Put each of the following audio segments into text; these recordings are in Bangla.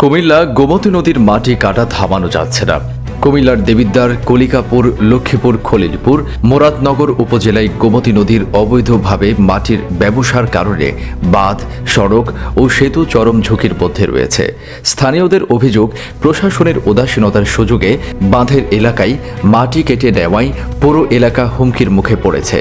কুমিল্লা গোমতী নদীর মাটি কাটা থামানো যাচ্ছে না। কুমিল্লার দেবিদ্বার, কলিকাপুর, লক্ষ্মীপুর, খলিলপুর, মোরাদনগর উপজেলায় গোমতী নদীর অবৈধভাবে মাটির ব্যবসার কারণে বাঁধ, সড়ক ও সেতু চরম ঝুঁকির মধ্যে রয়েছে। স্থানীয়দের অভিযোগ, প্রশাসনের উদাসীনতার সুযোগে বাঁধের এলাকায় মাটি কেটে নেওয়ায় পুরো এলাকা হুমকির মুখে পড়েছে।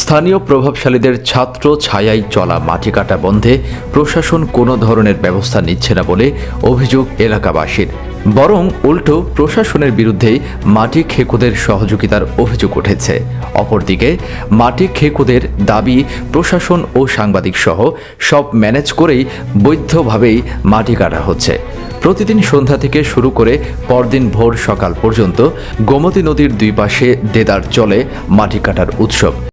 স্থানীয় প্রভাবশালীদের ছাত্র ছায়ায় চলা মাটি কাটা বন্ধে প্রশাসন কোনো ধরনের ব্যবস্থা নিচ্ছে না বলে অভিযোগ এলাকাবাসীর। বরং উল্টো প্রশাসনের বিরুদ্ধেই মাটি খেকোদের সহযোগিতার অভিযোগ উঠেছে। অপরদিকে, মাটি খেকোদের দাবি প্রশাসন ও সাংবাদিক সহ সব ম্যানেজ করেই বৈধভাবেই মাটি কাটা হচ্ছে। প্রতিদিন সন্ধ্যা থেকে শুরু করে পরদিন ভোর সকাল পর্যন্ত গোমতী নদীর দুই পাশে দেদার চলে মাটি কাটার উৎসব।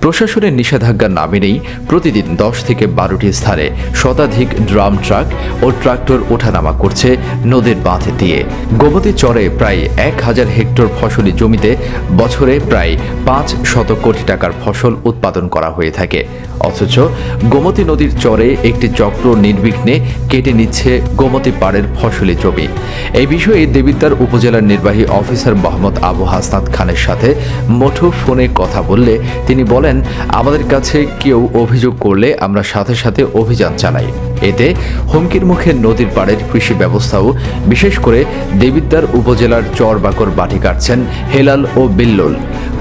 প্রশাসনের নিষেধাজ্ঞা না মেনেই প্রতিদিন দশ থেকে বারোটি স্থানে শতাধিক ড্রাম ট্রাক ও ট্রাক্টর ওঠানামা করছে নদীর বাঁধ দিয়ে। গোমতী চরে প্রায় এক হাজার হেক্টর ফসলি জমিতে বছরে প্রায় পাঁচ শত কোটি টাকার ফসল উৎপাদন করা হয়ে থাকে। অথচ গোমতী নদীর চরে একটি চক্র নির্বিঘ্নে কেটে নিচ্ছে গোমতী পাড়ের ফসলি জমি। এই বিষয়ে দেবিদ্বার উপজেলার নির্বাহী অফিসার মোহাম্মদ আবু হাসনাত খানের সাথে মুঠো ফোনে কথা বললে তিনি বলেন আমাদের কাছে কেউ অভিযোগ করলে আমরা সাথে সাথে অভিযান চালাই। এতে হুমকির মুখে নদীর পাড়ের কৃষি ব্যবস্থাও, বিশেষ করে দেবিদ্বার উপজেলার চরবাকর বাটি কাটছেন হেলাল ও বিল্লুল।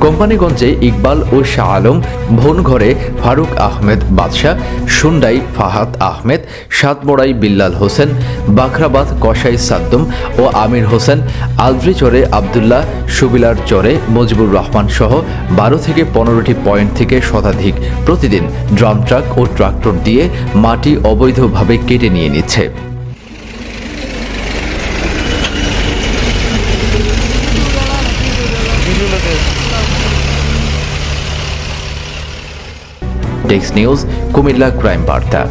কোম্পানিগঞ্জে ইকবাল ও শাহ আলম, ভুনঘরে ফারুক আহমেদ বাদশাহ, সুন্ডাই ফাহাদ আহমেদ সাতমোড়াই বিল্লাল হোসেন, বাখরাবাদ কসাই সাদ্দুম ও আমির হোসেন, আলদ্রি চরে আবদুল্লাহ, সুবিলার চরে মজিবুর রহমান সহ বারো থেকে পনেরোটি পয়েন্ট থেকে শতাধিক প্রতিদিন ড্রাম ট্রাক ও ট্রাক্টর দিয়ে মাটি অবৈধভাবে কেটে নিয়ে নিচ্ছে। ডেস্ক নিউজ কুমিল্লা ক্রাইম বার্তা